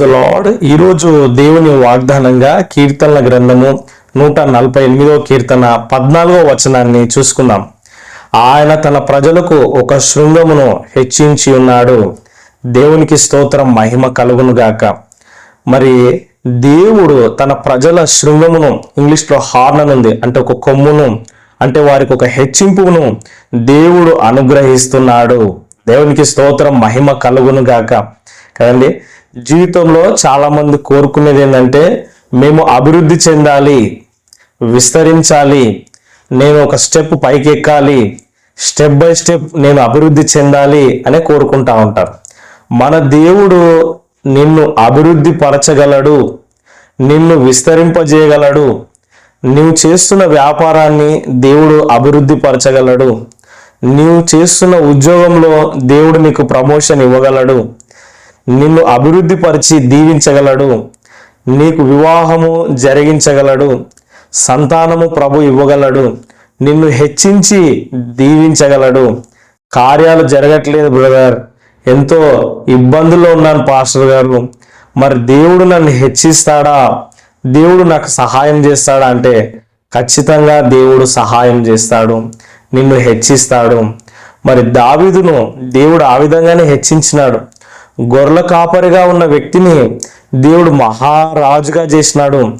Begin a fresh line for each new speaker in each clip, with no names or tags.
Lord ఈరోజు దేవుని వాగ్దానంగా కీర్తనల గ్రంథము నూట నలభై ఎనిమిదో కీర్తన పద్నాలుగో వచనాన్ని చూసుకుందాం. ఆయన తన ప్రజలకు ఒక శృంగమును హెచ్చించి ఉన్నాడు. దేవునికి స్తోత్రం మహిమ కలుగును గాక. మరి దేవుడు తన ప్రజల శృంగమును ఇంగ్లీష్లో హార్న్ ఉంది అంటే ఒక కొమ్మును అంటే వారికి ఒక హెచ్చింపును దేవుడు అనుగ్రహిస్తున్నాడు. దేవునికి స్తోత్రం మహిమ కలుగును గాక. కదండి? జీవితంలో చాలామంది కోరుకునేది ఏంటంటే మేము అభివృద్ధి చెందాలి విస్తరించాలి నేను ఒక స్టెప్ పైకి ఎక్కాలి స్టెప్ బై స్టెప్ నేను అభివృద్ధి చెందాలి అనే కోరుకుంటా ఉంటారు. మన దేవుడు నిన్ను అభివృద్ధి పరచగలడు నిన్ను విస్తరింపజేయగలడు నీవు చేస్తున్న వ్యాపారాన్ని దేవుడు అభివృద్ధి పరచగలడు నీవు చేస్తున్న ఉద్యోగంలో దేవుడు నీకు ప్రమోషన్ ఇవ్వగలడు నిన్ను అభివృద్ధి పరిచి దీవించగలడు. నీకు వివాహము జరిగించగలడు. సంతానము ప్రభు ఇవ్వగలడు. నిన్ను హెచ్చించి దీవించగలడు. కార్యాలు జరగట్లేదు బ్రదర్. ఎంతో ఇబ్బందుల్లో ఉన్నాను పాస్టర్ గారు. మరి దేవుడు నన్ను హెచ్చిస్తాడా? దేవుడు నాకు సహాయం చేస్తాడా అంటే ఖచ్చితంగా దేవుడు సహాయం చేస్తాడు. నిన్ను హెచ్చిస్తాడు. మరి దావీదును దేవుడు ఆ విధంగానే హెచ్చించినాడు. గొర్రెల కాపరిగా ఉన్న వ్యక్తిని దేవుడు మహారాజుగా చేసినాడు.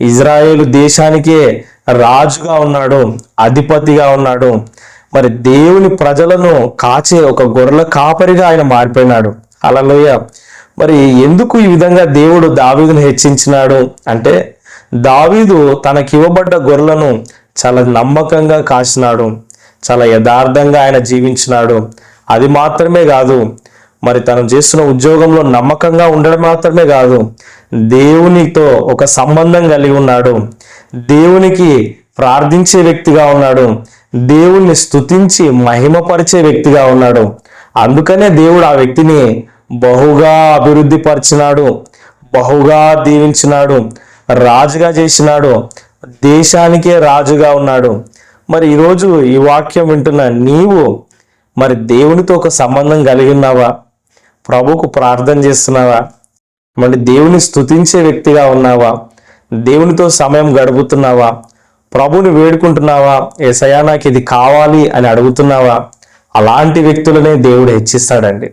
ఇజ్రాయేల్ దేశానికే రాజుగా ఉన్నాడు అధిపతిగా ఉన్నాడు. మరి దేవుని ప్రజలను కాచే ఒక గొర్రెల కాపరిగా ఆయన మారిపోయినాడు. అలలోయ మరి ఎందుకు ఈ విధంగా దేవుడు దావీదును హెచ్చించినాడు? అంటే దావీదు తనకివ్వబడ్డ గొర్రెలను చాలా నమ్మకంగా కాచినాడు. చాలా యథార్థంగా ఆయన జీవించినాడు. అది మాత్రమే కాదు మరి తను చేస్తున్న ఉద్యోగంలో నమ్మకంగా ఉండడం మాత్రమే కాదు దేవునితో ఒక సంబంధం కలిగి ఉన్నాడు. దేవునికి ప్రార్థించే వ్యక్తిగా ఉన్నాడు. దేవుణ్ణి స్తుతించి మహిమపరిచే వ్యక్తిగా ఉన్నాడు. అందుకనే దేవుడు ఆ వ్యక్తిని బహుగా అభివృద్ధి పరిచినాడు బహుగా దీవించినాడు రాజుగా చేసినాడు దేశానికే రాజుగా ఉన్నాడు. మరి ఈరోజు ఈ వాక్యం వింటున్న నీవు మరి దేవునితో ఒక సంబంధం కలిగి ఉన్నావా? ప్రభుకు ప్రార్థన చేస్తున్నావా? మళ్ళీ దేవుని స్తుతించే వ్యక్తిగా ఉన్నావా? దేవునితో సమయం గడుపుతున్నావా? ప్రభుని వేడుకుంటున్నావా? ఏసయా నాకు ఇది కావాలి అని అడుగుతున్నావా? అలాంటి వ్యక్తులనే దేవుడు హెచ్చిస్తాడండి.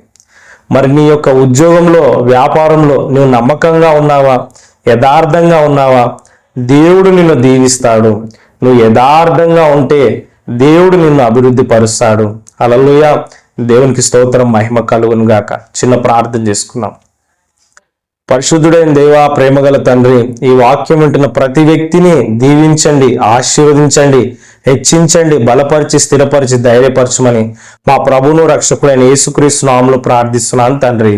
మరి నీ యొక్క ఉద్యోగంలో వ్యాపారంలో నువ్వు నమ్మకంగా ఉన్నావా? యథార్థంగా ఉన్నావా? దేవుడు నిన్ను దీవిస్తాడు. నువ్వు యథార్థంగా ఉంటే దేవుడు నిన్ను అభివృద్ధి పరుస్తాడు అలలుయ దేవునికి స్తోత్రం మహిమ కలుగును గాక. చిన్న ప్రార్థన చేసుకున్నాం పరిశుద్ధుడైన దేవా ప్రేమగల తండ్రి ఈ వాక్యం వింటున్న ప్రతి వ్యక్తిని దీవించండి ఆశీర్వదించండి హెచ్చించండి బలపరిచి స్థిరపరిచి ధైర్యపరచమని మా ప్రభును రక్షకుడైన యేసుక్రీస్తు నామములో ప్రార్థిస్తున్నాను తండ్రి.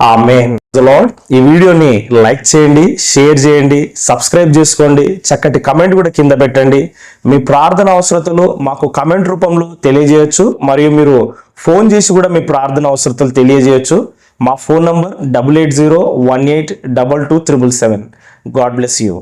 ఆ మెయిన్ లాడ్ ఈ వీడియోని లైక్ చేయండి షేర్ చేయండి సబ్స్క్రైబ్ చేసుకోండి చక్కటి కమెంట్ కూడా కింద పెట్టండి. మీ ప్రార్థన అవసరతలు మాకు కమెంట్ రూపంలో తెలియజేయచ్చు. మరియు మీరు ఫోన్ చేసి కూడా మీ ప్రార్థన అవసరతలు తెలియజేయచ్చు. మా phone number double eight zero one eight double two triple seven. God bless you.